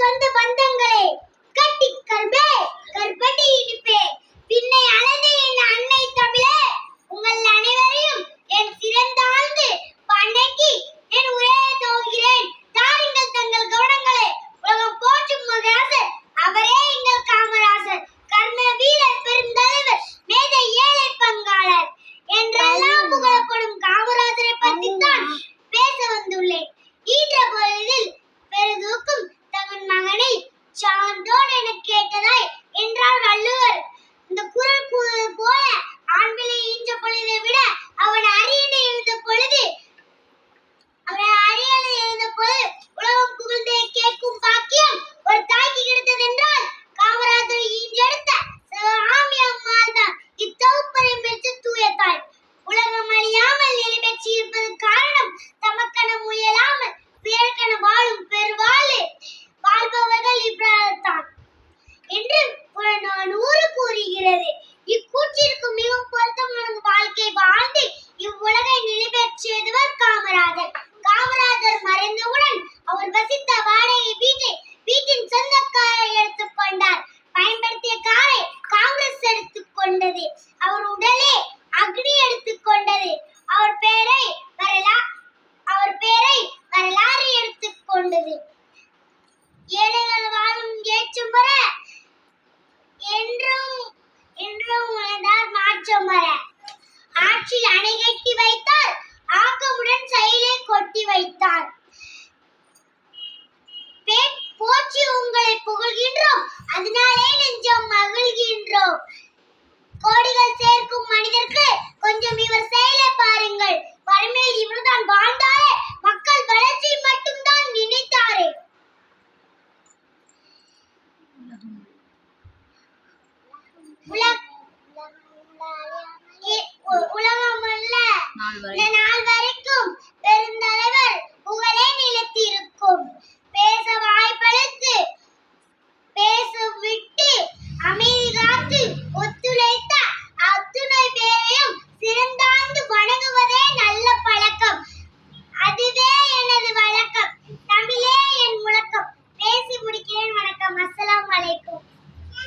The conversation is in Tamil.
சொந்த பந்தங்களே கட்டி கர்ப்பே கர்ப்பட்டி இனிப்பே பின்னை அலை கொண்டது. அவர் உடலே அக்னி எடுத்துக்கொண்டது அவர் பேரை வரலா அவர் பேரை வரலாறு எடுத்துக்கொண்டது ஏழைகள் வாழும் ஏச்சும் பெற என்றும் என்றும் உணர்ந்தார் மாற்றம் வர ஆற்றில் அணை கட்டி வைத்தார் ஆக்கமுடன் செயலை கொட்டி வைத்தார். போச்சு உங்களை புகழ்கின்றோம். அதனாலே நெஞ்சம் மகிழ்கின்றோம். கோடிகள் சேர்க்கும் மனிதருக்கு கொஞ்சம் இவர் செயலை பாருங்கள். வறுமையில் இவர்தான் வாழ்ந்தாரே மக்கள் வளர்ச்சி மட்டும்தான் நினைத்தாரே. உலகம் உலகம் அல்ல